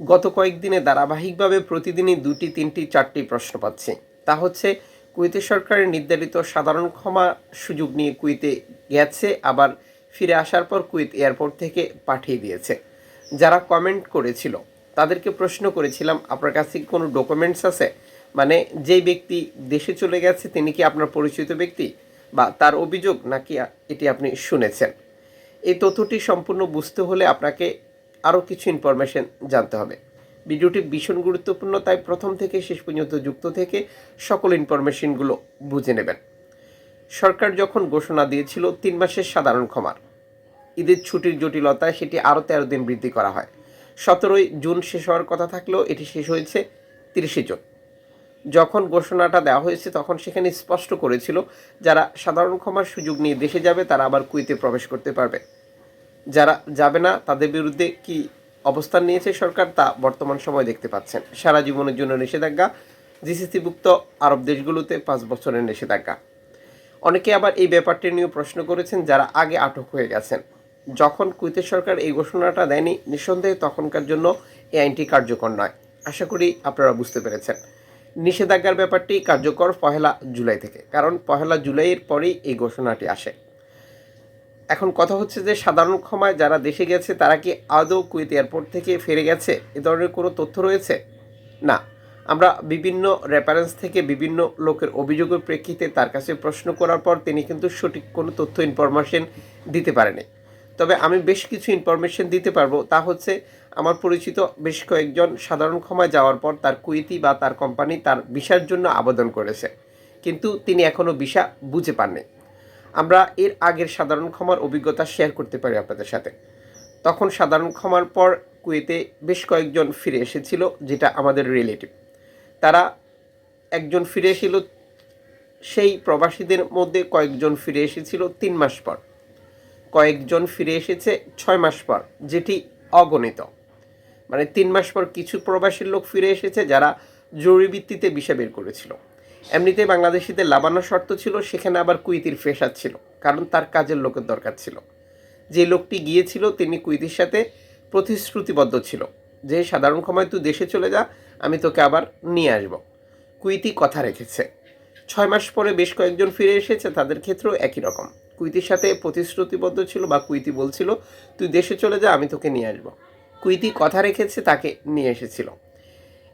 গত কয়েকদিনে ধারাবাহিকভাবে প্রতিদিনই দুটি, তিনটি, চারটি প্রশ্ন পাচ্ছি। তা হচ্ছে কুয়েতের সরকারের নির্ধারিত সাধারণ ক্ষমা সুযোগ নিয়ে কুয়েতে গেছে, আবার ফিরে আসার পর কুয়েত এয়ারপোর্ট থেকে পাঠিয়ে দিয়েছে। যারা কমেন্ট করেছিল, তাদেরকে প্রশ্ন করেছিলাম, আপনার কাছে কোনো ডকুমেন্টস আছে? মানে যেই ব্যক্তি দেশে চলে গেছে, তিনি কি আপনার পরিচিত ব্যক্তি? বা তার অভিযোগ, নাকি এটি আপনি শুনেছেন? এই তথ্যটি সম্পূর্ণ বুঝতে হলে আপনাকে আরও কিছু ইনফরমেশন জানতে হবে। ভিডিওটি ভীষণ গুরুত্বপূর্ণ, তাই প্রথম থেকে শেষ পর্যন্ত যুক্ত থেকে সকল ইনফরমেশনগুলো বুঝে নেবেন। সরকার যখন ঘোষণা দিয়েছিল তিন মাসের সাধারণ ক্ষমার, ঈদের ছুটির জটিলতায় সেটি আরও তেরো দিন বৃদ্ধি করা হয়। সতেরোই জুন শেষ হওয়ার কথা থাকলেও এটি শেষ হয়েছে তিরিশে জুন। যখন ঘোষণাটা দেওয়া হয়েছে তখন সেখানে স্পষ্ট করেছিল, যারা সাধারণ ক্ষমার সুযোগ নিয়ে দেশে যাবে তারা আবার কুইতে প্রবেশ করতে পারবে। যারা যাবে না, তাদের বিরুদ্ধে কি অবস্থান নিয়েছে সরকার তা বর্তমান সময় দেখতে পাচ্ছেন। সারা জীবনের জন্য নিষেধাজ্ঞা, জিসিসিভুক্ত আরব দেশগুলোতে পাঁচ বছরের নিষেধাজ্ঞা। অনেকে আবার এই ব্যাপারটি নিয়ে প্রশ্ন করেছেন, যারা আগে আটক হয়ে গেছেন। যখন কুইতের সরকার এই ঘোষণাটা দেয়নি, নিঃসন্দেহে তখনকার জন্য এই আইনটি কার্যকর নয়। আশা করি আপনারা বুঝতে পেরেছেন। নিষেধাজ্ঞার ব্যাপারটি কার্যকর পহেলা জুলাই থেকে, কারণ পহেলা জুলাইয়ের পরেই এই ঘোষণাটি আসে। এখন কথা হচ্ছে যে সাধারণ ক্ষমায় যারা দেশে গেছে, তারা কি আদৌ কুয়েত এয়ারপোর্ট থেকে ফিরে গেছে? এ ধরনের কোনো তথ্য রয়েছে? না। আমরা বিভিন্ন রেফারেন্স থেকে বিভিন্ন লোকের অভিযোগের প্রেক্ষিতে তার কাছে প্রশ্ন করার পর তিনি কিন্তু সঠিক কোনো তথ্য ইনফরমেশন দিতে পারেনি। তবে আমি বেশ কিছু ইনফরমেশন দিতে পারব। তা হচ্ছে, আমার পরিচিত বেশ কয়েকজন সাধারণ ক্ষমায় যাওয়ার পর তার কুয়েতি বা তার কোম্পানি তার ভিসার জন্য আবেদন করেছে। কিন্তু তিনি এখনও ভিসা বুঝে পাননি। আমরা এর আগের সাধারণ ক্ষমার অভিজ্ঞতা শেয়ার করতে পারি আপনাদের সাথে। তখন সাধারণ ক্ষমার পর কুয়েতে বেশ কয়েকজন ফিরে এসেছিল, যেটা আমাদের রিলেটিভ তারা একজন ফিরে এসেছিল, সেই প্রবাসীদের মধ্যে কয়েকজন ফিরে এসেছিল তিন মাস পর। কয়েকজন ফিরে এসেছে ছয় মাস পর, যেটি অগণিত। মানে তিন মাস পর কিছু প্রবাসীর লোক ফিরে এসেছে যারা জরুরি ভিত্তিতে বিষা বের করেছিল। এমনিতে বাংলাদেশিদের লাবানো শর্ত ছিল, সেখানে আবার কুইতির ফেসার ছিল, কারণ তার কাজের লোকের দরকার ছিল। যে লোকটি গিয়েছিল, তিনি কুইতির সাথে প্রতিশ্রুতিবদ্ধ ছিল যে, সাধারণ ক্ষমায় তুই দেশে চলে যা, আমি তোকে আবার নিয়ে আসব। কুইতি কথা রেখেছে। ছয় মাস পরে বেশ কয়েকজন ফিরে এসেছে, তাদের ক্ষেত্রেও একই রকম। কুইতির সাথে প্রতিশ্রুতিবদ্ধ ছিল বা কুইতি বলছিল, তুই দেশে চলে যা, আমি তোকে নিয়ে আসব। কুইতি কথা রেখেছে, তাকে নিয়ে এসেছিল।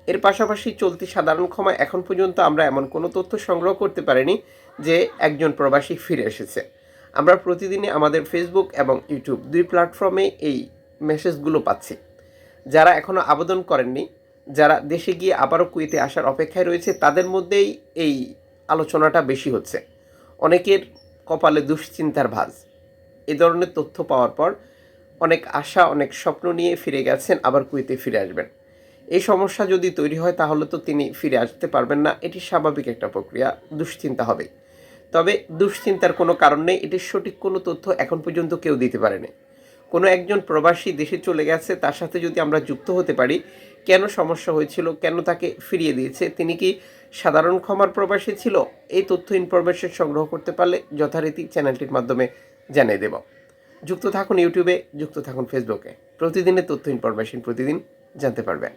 এর পাশাপাশি চলতি সাধারণ ক্ষমা এখন পর্যন্ত আমরা এমন কোনো তথ্য সংগ্রহ করতে পারিনি যে একজন প্রবাসী ফিরে এসেছে। আমরা প্রতিদিনই আমাদের ফেসবুক এবং ইউটিউব দুই প্ল্যাটফর্মে এই মেসেজগুলো পাচ্ছি। যারা এখনও আবেদন করেননি, যারা দেশে গিয়ে আবারও কুয়েতে আসার অপেক্ষায় রয়েছে, তাদের মধ্যেই এই আলোচনাটা বেশি হচ্ছে। অনেকের কপালে দুশ্চিন্তার ভাঁজ। এ ধরনের তথ্য পাওয়ার পর অনেক আশা, অনেক স্বপ্ন নিয়ে ফিরে গেছেন, আবার কুয়েতে ফিরে আসবেন। এই সমস্যা যদি তৈরি হয়, তাহলে তো তিনি ফিরে আসতে পারবেন না। এটি স্বাভাবিক একটা প্রক্রিয়া, দুশ্চিন্তা হবে তবে দুশ্চিন্তার কোনো কারণ নেই, এটির সঠিক কোনো তথ্য এখন পর্যন্ত কেউ দিতে পারেনি। কোনো একজন প্রবাসী দেশে চলে গেছে, তার সাথে যদি আমরা যুক্ত হতে পারি, কেন সমস্যা হয়েছিল, কেন তাকে ফিরিয়ে দিয়েছে, তিনি কি সাধারণ ক্ষমার প্রবাসী ছিল? এই তথ্য ইনফরমেশন সংগ্রহ করতে পারলে যথারীতি চ্যানেলটির মাধ্যমে জানিয়ে দেব। যুক্ত থাকুন ইউটিউবে, যুক্ত থাকুন ফেসবুকে। প্রতিদিনের তথ্য, ইনফরমেশন প্রতিদিন জানতে পারবেন।